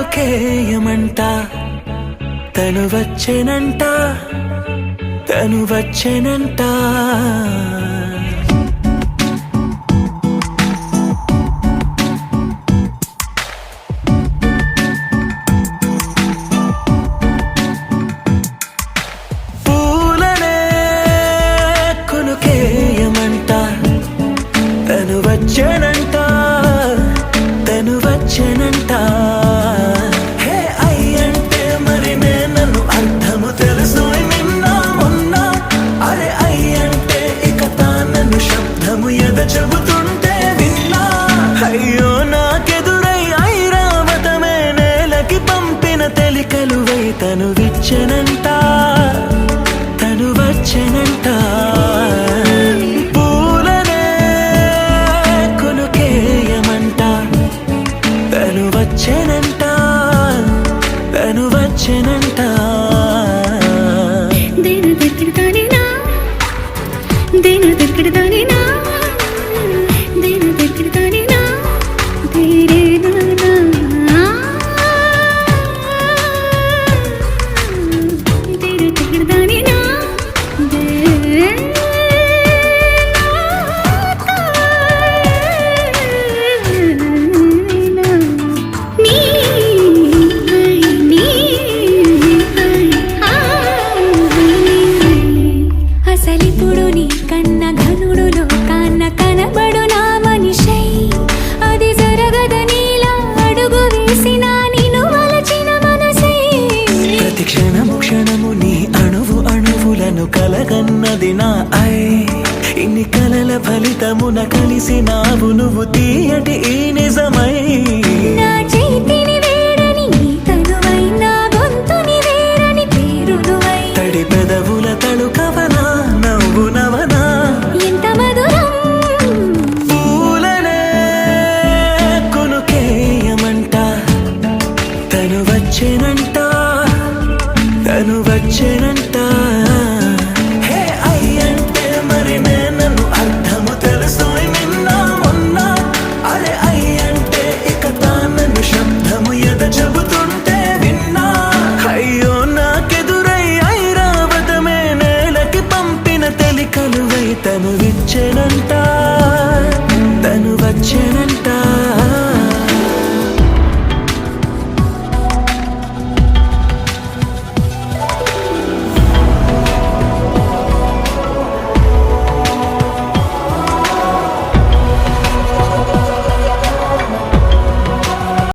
కొనుకేయమంట తను వచ్చెనంట? తను వచ్చెనంట? పూలనే తను వచ్చెనంట? తను వచ్చెనంట? పంపిన తెలికలువై తను విచ్చనంట తను వచ్చనంట పూలనే కొనుకేయమంట తను వచ్చనంట తను వచ్చనంట కలగన్నది నా ఐ. ఇన్ని కలల ఫలితమున కలిసినావు నువ్వు తీయటి ఈ నిజమై. నా చేతిని వేడని నీ తనువై నా గొంతుని వేరని పేరునువై. తడి పెదవుల తడుకవనా నవ్వు నవనా. ఎంత మధురం. పూలనే కొనుకేయమంట తను వచ్చేనంట తను వచ్చేనంట.